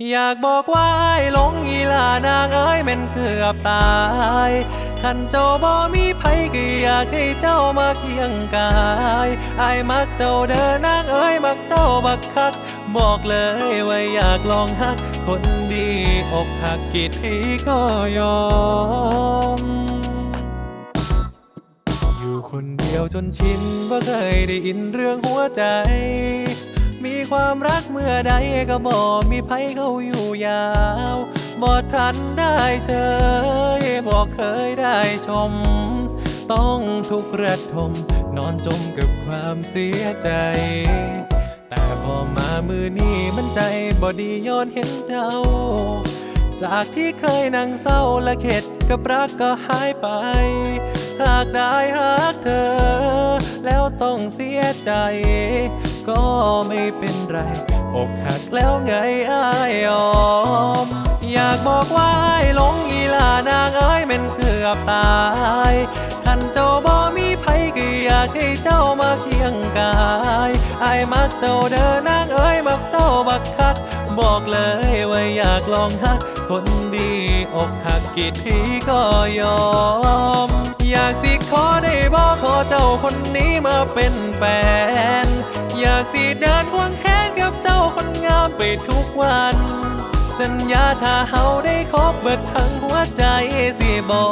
อยากบอกว่าไอ้หลงอีลานางเอ้ยแมันเกือบตายขันเจ้าบ่มีไผก็อยากให้เจ้ามาเคียงกายไอ้มักเจ้าเด้อนางเอ้ยมักเจ้าบักคัก บอกเลยว่าอยากลองฮัก คนดีอกหักกี่ทีก็ยอม อยู่คนเดียวจนชินว่าเคยได้ยินเรื่องหัวใจ มีความรักเมื่อใดก็บอกมีไผเขาอยู่ยาวบอทันได้เชยบอกเคยได้ชม ต้องทุกข์ระทม นอนจมกับความเสียใจ แต่พอมามือนี้มันใจบอดีย้อนเห็นเจ้า จากที่เคยนั่งเศร้าและเข็ดกับรักก็หายไป หากได้หากเธอ แล้วต้องเสียใจ ก็ไม่เป็นไร อกหักแล้วไงอ้ายยอม อยากบอกว่าอ้ายหลงอีลานางเอ้ยมันเกือบตายขันเจ้าบ่มีไผก็อยากให้เจ้ามาเคียงกายอ้ายมักเจ้าเดินนางเอ้ยมักเจ้าบักคัก บอกเลยว่าอยากลองฮัก คนดีอกหักกี่ทีก็ยอม อยากสิขอได้บอกขอเจ้าคนนี้มาเป็นแฟน อยากสิเดินควงแขนกับเจ้าคนงามไปทุกวัน สัญญาถ้าเฮาได้คบเบิดทั้งหัวใจสิบอ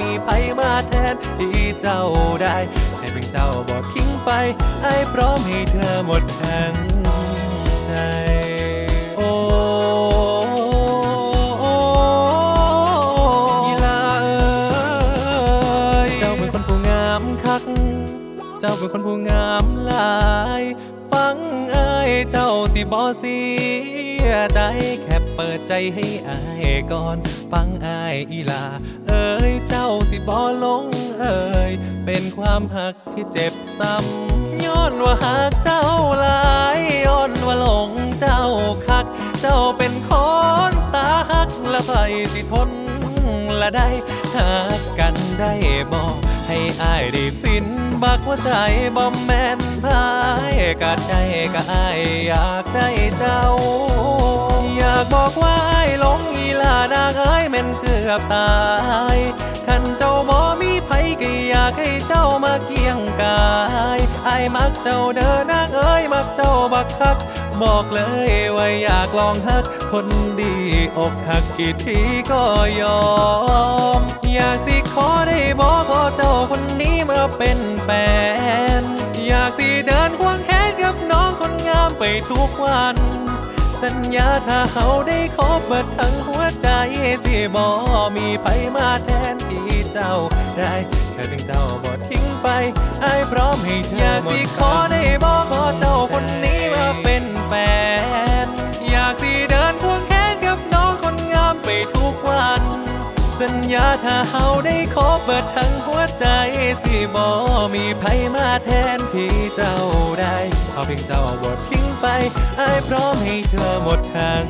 มีไผมาแทนที่เจ้าได้แค่เพียงเจ้าบอกทิ้งไปไอ้พร้อมให้เธอหมดทั้งใจเจ้าเป็นคนผู้งามคัก เจ้าเป็นคนผู้งามหลาย ฟังเอ้ยเจ้าสิบอเสียใจแค่เปิดใจให้อายก่อน ฟังอายอีลา เอ้ยเจ้าสิบอลงเอ้ยเป็นความหักที่เจ็บซ้ำย้อนว่าหักเจ้าหลายย้อนว่าหลงเจ้าคัก เจ้าเป็นคนตาหักและใครสิทนและได้หากกันได้บอก ให้อายได้ฟินบักว่าใจบ่แม่นพายกะใจกะอายอยากได้เจ้า อยากบอกว่าอายหลงอีลานางเอ้ยแม่นเกือบตายขันเจ้าบ่มีไผก็อยากให้เจ้ามาเคียงกายอายมักเจ้าเด้อนางเอ้ยมักเจ้าบักคักบอกเลยว่าอยากลองฮัก คนดีอกหักกี่ทีก็ยอม อยากสิขอได้ บอกขอเจ้าคนนี้มาเป็นแฟน อยากสิเดินควงแขนกับน้องคนงามไปทุกวัน สัญญาถ้าเขาได้คบเบิดทั้งหัวใจสิบอมีไผมาแทนที่เจ้าได้แค่เพียงเจ้าบอทิ้งไปไอ้พร้อมให้เธออยากสิขอ สัญญาถ้าเฮาได้คบเปิดทั้งหัวใจสิบอมีไผมาแทนที่เจ้าได้ขอเพียงเจ้าบททิ้งไปไอ้พร้อมให้เธอหมดทั้ง